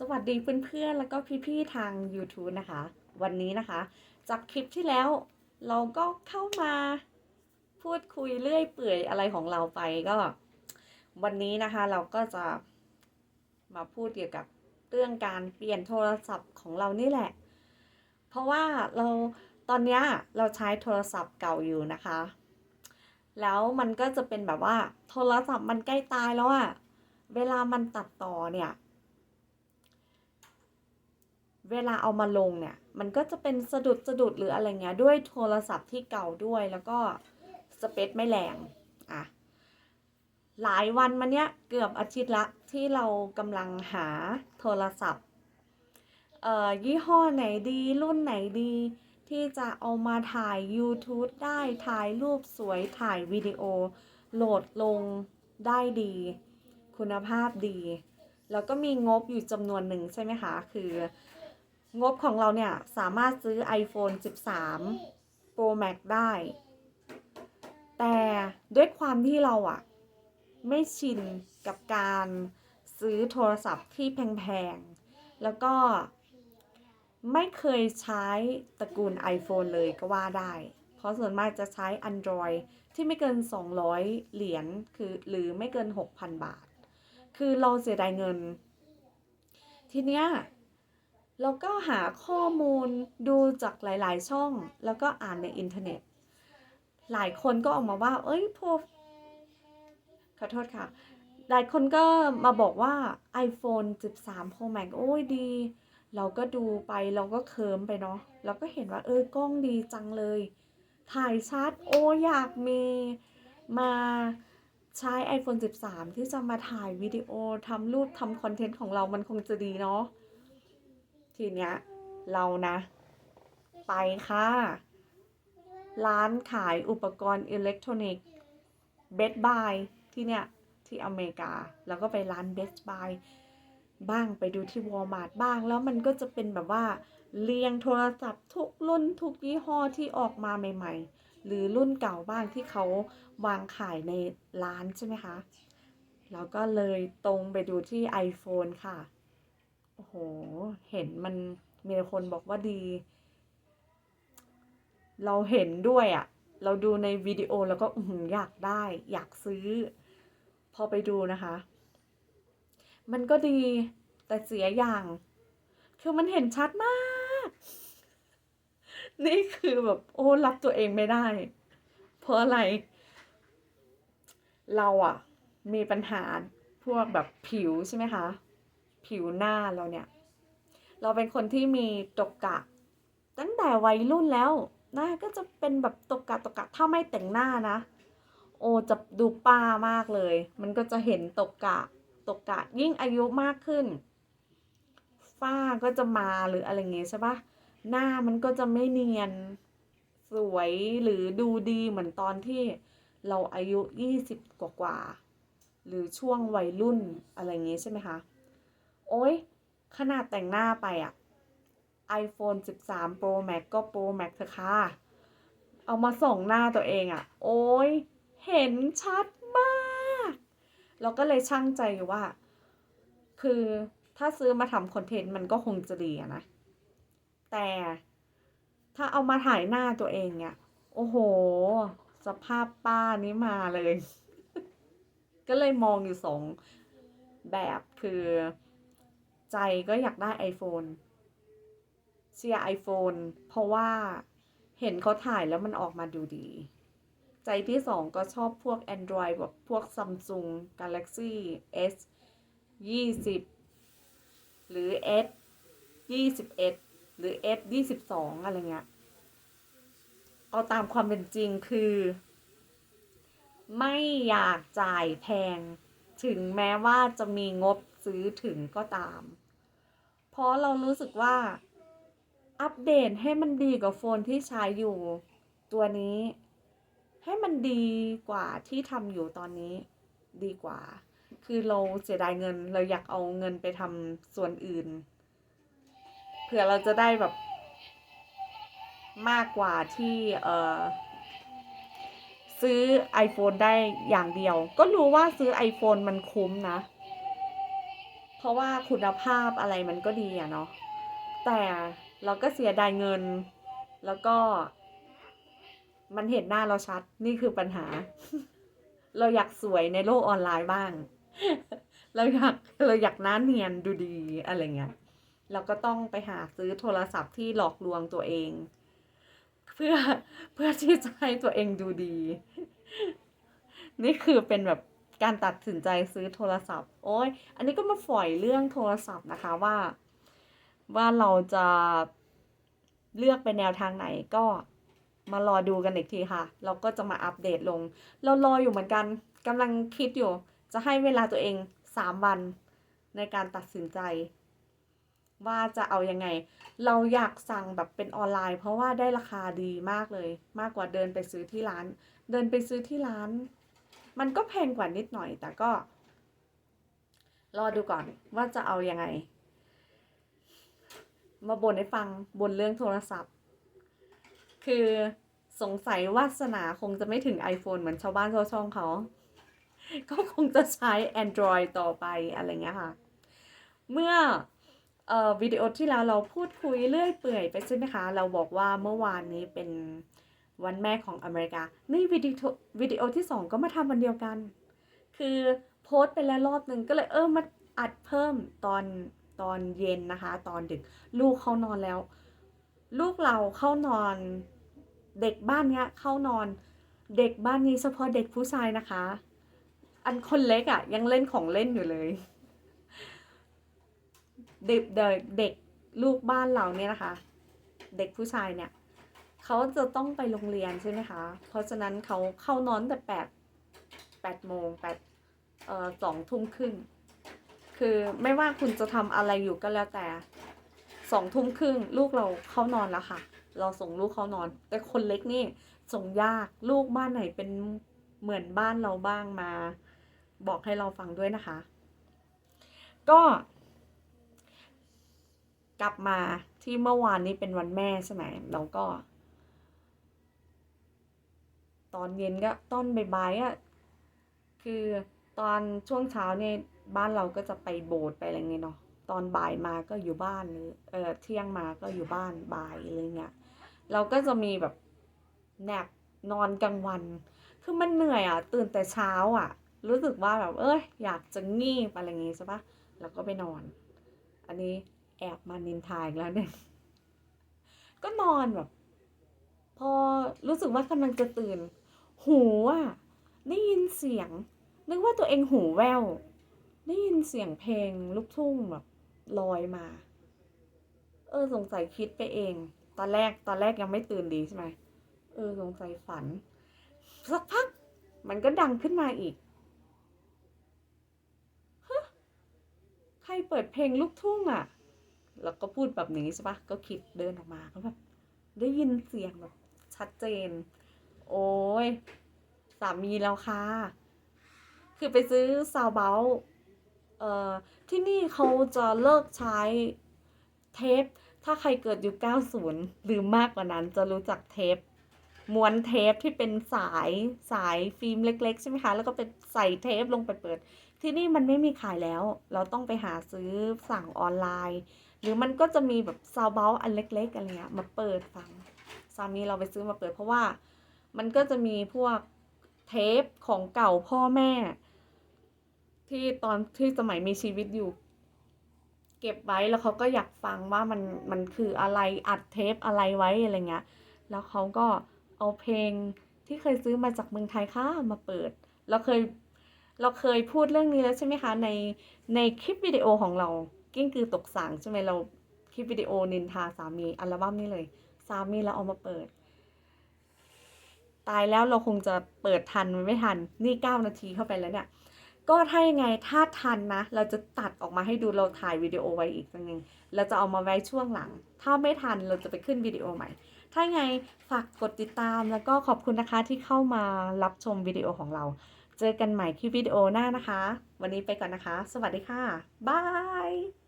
สวัสดีเพื่อนๆ แล้วก็พี่ๆ ทาง YouTube นะคะ วันนี้นะคะ จากคลิปที่แล้วเราก็เข้ามาพูดคุยเรื่อยเปื่อยอะไรของเราไปก็ วันนี้นะคะเราก็จะมาพูดเกี่ยวกับเรื่องการเปลี่ยนโทรศัพท์ของเรานี่แหละ เพราะว่าเราตอนนี้เราใช้โทรศัพท์เก่าอยู่นะคะ แล้วมันก็จะเป็นแบบว่าโทรศัพท์มันใกล้ตายแล้วอะเวลามันตัดต่อเนี่ย เวลาเอามาลงเนี่ยมันก็จะเป็นสะดุดสะดุดหรืออะไรเงี้ยด้วยโทรศัพท์ที่เก่าด้วยแล้วก็สเปคไม่แรงอะหลายวันมาเนี้ยเกือบอาทิตย์ละที่เรากำลังหาโทรศัพท์เอ่อยี่ห้อไหนดีรุ่นไหนดีที่จะเอามาถ่าย YouTube ได้ถ่ายรูปสวยถ่ายวิดีโอ โหลดลงได้ดี คุณภาพดี แล้วก็มีงบอยู่จำนวนหนึ่งใช่ไหมคะ คือ งบของเราเนี่ย สามารถซื้อ iPhone 13 Pro Max ได้ แต่ด้วยความที่เราอะไม่ชินกับการซื้อโทรศัพท์ที่แพงๆ แล้วก็ไม่เคยใช้ตระกูล iPhone เลยก็ว่าได้ เพราะส่วนมากจะใช้ Android ที่ไม่เกิน 200 เหรียญคือหรือไม่เกิน 6,000 บาท คือเราเสียดายเงิน ทีเนี้ย เราก็หาข้อมูลดูจากหลาย ๆ ช่อง แล้วก็อ่านในอินเทอร์เน็ต หลายคนก็ออกมาว่า เอ้ยพวกขอโทษค่ะ หลายคนก็มาบอกว่า iPhone 13 Pro Max โอ้ยดี เราก็ดูไปเราก็เคิมไปเนาะเราก็เห็นว่าเออกล้องดีจังเลย ถ่ายชัดโอ้อยากมีมาใช้ iPhone 13 ที่จะมาถ่ายวิดีโอทำรูปทำคอนเทนต์ของเรามันคงจะดีเนาะ ทีเนี้ยเรานะ ไปค่ะ ร้านขายอุปกรณ์อิเล็กทรอนิกส์เบสบายที่เนี้ยที่อเมริกา แล้วก็ไปร้านเบสบายบ้างไปดูที่วอลมาร์ทบ้าง แล้วมันก็จะเป็นแบบว่าเรียงโทรศัพท์ทุกรุ่นทุกยี่ห้อที่ออกมาใหม่ ๆ หรือรุ่นเก่าบ้างที่เขาวางขายในร้านใช่ไหมคะ แล้วก็เลยตรงไปดูที่ iPhone ค่ะ โอ้โห เห็นมันมีคนบอกว่าดี เราเห็นด้วยอะ่ะ เราดูในวิดีโอแล้วก็อยากได้ อยากซื้อ พอไปดูนะคะ มันก็ดีแต่เสียอย่าง คือมันเห็นชัดมาก นี่คือแบบ โอ้รับตัวเองไม่ได้ เพราะอะไร เราอะมีปัญหาพวกแบบผิวใช่ไหมคะ ผิวหน้าเราเนี่ย เราเป็นคนที่มีตกกะ ตั้งแต่วัยรุ่นแล้วหน้าก็จะเป็นแบบตกกะตกกะถ้าไม่แต่งหน้านะ โอจะดูป้ามากเลย มันก็จะเห็นตกกะตกกะยิ่งอายุมากขึ้น ฝ้าก็จะมาหรืออะไรเงี้ยใช่ปะหน้ามันก็จะไม่เนียนสวยหรือดูดีเหมือนตอนที่เราอายุยี่สิบกว่ากว่า หรือช่วงวัยรุ่นอะไรเงี้ยใช่ไหมคะ โอ๊ยขนาดแต่งหน้าไปอะ iPhone 13 Pro Max ก็ Pro Max เถอะค่ะ เอามาส่องหน้าตัวเองอะโอ๊ยเห็นชัดมากเราก็เลยช่างใจว่า คือถ้าซื้อมาทำคอนเทนต์มันก็คงจะดีนะ แต่ถ้าเอามาถ่ายหน้าตัวเองเนี่ยโอ้โห สภาพป้านี้มาเลย ก็เลยมองอยู่สองแบบคือ ใจก็อยากได้ iPhone เชียร์ iPhone เพราะว่าเห็นเขาถ่ายแล้วมันออกมาดูดี ใจที่สองก็ชอบพวก Android แบบพวก Samsung Galaxy S 20 หรือ S 21 หรือ S 22 อะไรเงี้ย เอาตามความเป็นจริงคือ ไม่อยากจ่ายแพง ถึงแม้ว่าจะมีงบ ซื้อถึงก็ตาม เพราะเรารู้สึกว่าอัปเดตให้มันดีกว่าโฟนที่ใช้อยู่ ตัวนี้ ให้มันดีกว่าที่ทำอยู่ตอนนี้ดีกว่า คือเราเสียดายเงิน เราอยากเอาเงินไปทำส่วนอื่น เผื่อเราจะได้แบบ มากกว่าที่เออซื้อ iPhone ได้อย่างเดียว ก็รู้ว่าซื้อ iPhone มันคุ้มนะ ราะว่าคุณภาพอะไรมันก็ดีอะเนาะแต่เราก็เสียดายเงิน แล้วก็ มันเห็นหน้าเราชัด นี่คือปัญหา เราอยากสวยในโลกออนไลน์บ้าง เราอยากเราอยากหน้าเนียนดูดีอะไรเงี้ยเราก็ต้องไปหาซื้อโทรศัพท์ที่หลอกลวงตัวเอง เพื่อเพื่อที่จะให้ตัวเองดูดี นี่คือเป็นแบบ การตัดสินใจซื้อโทรศัพท์ โอ้ยอันนี้ก็มาฝอยเรื่องโทรศัพท์นะคะว่า ว่าเราจะเลือกเป็นแนวทางไหนก็มารอดูกันอีกทีค่ะ เราก็จะมาอัปเดตลง เรารออยู่เหมือนกันกำลังคิดอยู่ จะให้เวลาตัวเองสามวันในการตัดสินใจ ว่าจะเอายังไง เราอยากสั่งแบบเป็นออนไลน์ เพราะว่าได้ราคาดีมากเลย มากกว่าเดินไปซื้อที่ร้าน เดินไปซื้อที่ร้าน มันก็แพงกว่านิดหน่อย แต่ก็ รอดูก่อนว่าจะเอายังไง มาบ่นให้ฟังบนเรื่องโทรศัพท์ คือสงสัยวาสนาคงจะไม่ถึง iPhone เหมือนชาวบ้านชาวช่องเขา ก็คงจะใช้ Android ต่อไปอะไรเงี้ยค่ะ เมื่อเอ่อวิดีโอที่แล้วเราพูดคุยเรื่อยเปื่อยไปใช่ไหมคะ เราบอกว่าเมื่อวานนี้เป็น วันแม่ของอเมริกา นี่วิดีโอวิดีโอที่สองก็มาทำวันเดียวกัน คือโพสต์ไปแล้วรอบหนึ่งก็เลยเออมาอัดเพิ่มตอนตอนเย็นนะคะ ตอนดึกลูกเข้านอนแล้ว ลูกเราเข้านอนเด็กบ้านเนี้ยเข้านอนเด็กบ้านนี้เฉพาะเด็กผู้ชายนะคะ อันคนเล็กอะ่ะ ยังเล่นของเล่นอยู่เลย เด็กเด็กเด็กลูกบ้านเราเนี่ยนะคะ เด็กผู้ชายเนี่ย เขาจะต้องไปโรงเรียนใช่ไหมคะ เพราะฉะนั้นเขาเข้านอนแต่แปดแปดโมงแปดเอ่อสองทุ่มครึ่ง คือไม่ว่าคุณจะทำอะไรอยู่ก็แล้วแต่สองทุ่มครึ่งลูกเราเข้านอนแล้วค่ะ เราส่งลูกเข้านอน แต่คนเล็กนี่ส่งยากลูกบ้านไหนเป็นเหมือนบ้านเราบ้างมา บอกให้เราฟังด้วยนะคะ ก็ กลับมาที่เมื่อวานนี้เป็นวันแม่ใช่ไหมเราก็ ตอนเย็นก็ต้นบ่ายๆอะคือตอนช่วงเช้าเนี่ยบ้านเราก็จะไปโบสถ์ไปอะไรเงี้ยเนาะตอนบ่ายมาก็อยู่บ้านเออเที่ยงมาก็อยู่บ้านบ่ายอะไรเงี้ยเราก็จะมีแบบแนบนอนกลางวัน คือมันเหนื่อยอะ ตื่นแต่เช้าอะ รู้สึกว่าแบบ เอ้ย อยากจะงีบอะไรอย่างงี้ใช่ปะแล้วก็ไปนอน อันนี้แอบมานินทาอีกแล้วเนี่ย ก็นอนแบบ พอรู้สึกว่ากำลังจะตื่น หูอะได้ยินเสียง นึกว่าตัวเองหูแว่วได้ยินเสียงเพลงลูกทุ่งแบบลอยมา เออสงสัยคิดไปเอง ตอนแรกตอนแรกยังไม่ตื่นดีใช่ไหมเออสงสัยฝัน สักพัก มันก็ดังขึ้นมาอีกฮะใครเปิดเพลงลูกทุ่งอะ แล้วก็พูดแบบนี้ใช่ปะก็คิดเดินออกมาก็แบบได้ยินเสียงแบบชัดเจน โอ้ยสามีแล้วค่ะ คือไปซื้อซาวเบลเอ่อที่นี่เขาจะเลิกใช้เทป ถ้าใครเกิดยุค 90 หรือมากกว่านั้นจะรู้จักเทปม้วนเทปที่เป็นสายสายฟิล์มเล็ก ๆ ใช่ไหมคะ แล้วก็เป็นใส่เทปลงไปเปิด ที่นี่มันไม่มีขายแล้ว เราต้องไปหาซื้อสั่งออนไลน์ หรือมันก็จะมีแบบซาวเบลอันเล็ก ๆ อะไรเงี้ยมาเปิดฟัง สามีเราไปซื้อมาเปิดเพราะว่า มันก็จะมีพวกเทปของเก่าพ่อแม่ ที่ตอนที่สมัยมีชีวิตอยู่ เก็บไว้แล้วเขาก็อยากฟังว่ามันมันคืออะไรอัดเทปอะไรไว้อะไรเงี้ยแล้วเขาก็เอาเพลงที่เคยซื้อมาจากเมืองไทยค่ะมาเปิดเราเคยเราเคยพูดเรื่องนี้แล้วใช่ไหมคะในในคลิปวิดีโอของเรากิ้งกือตกสางใช่ไหมเราคลิปวิดีโอนินทาสามีอัลบั้มนี้เลย สามีเราเอามาเปิด ตายแล้วเราคงจะเปิดทันมันไม่ทันนี่เก้านาทีเข้าไปแล้วเนี่ย ก็ถ้ายังไงถ้าทันนะ เราจะตัดออกมาให้ดูเราถ่ายวิดีโอไว้อีกสักนึงเราจะเอามาไว้ช่วงหลัง ถ้าไม่ทันเราจะไปขึ้นวิดีโอใหม่ ถ้ายังไงฝากกดติดตามแล้วก็ขอบคุณนะคะที่เข้ามารับชมวิดีโอของเรา เจอกันใหม่คลิปวิดีโอหน้านะคะ วันนี้ไปก่อนนะคะ สวัสดีค่ะบาย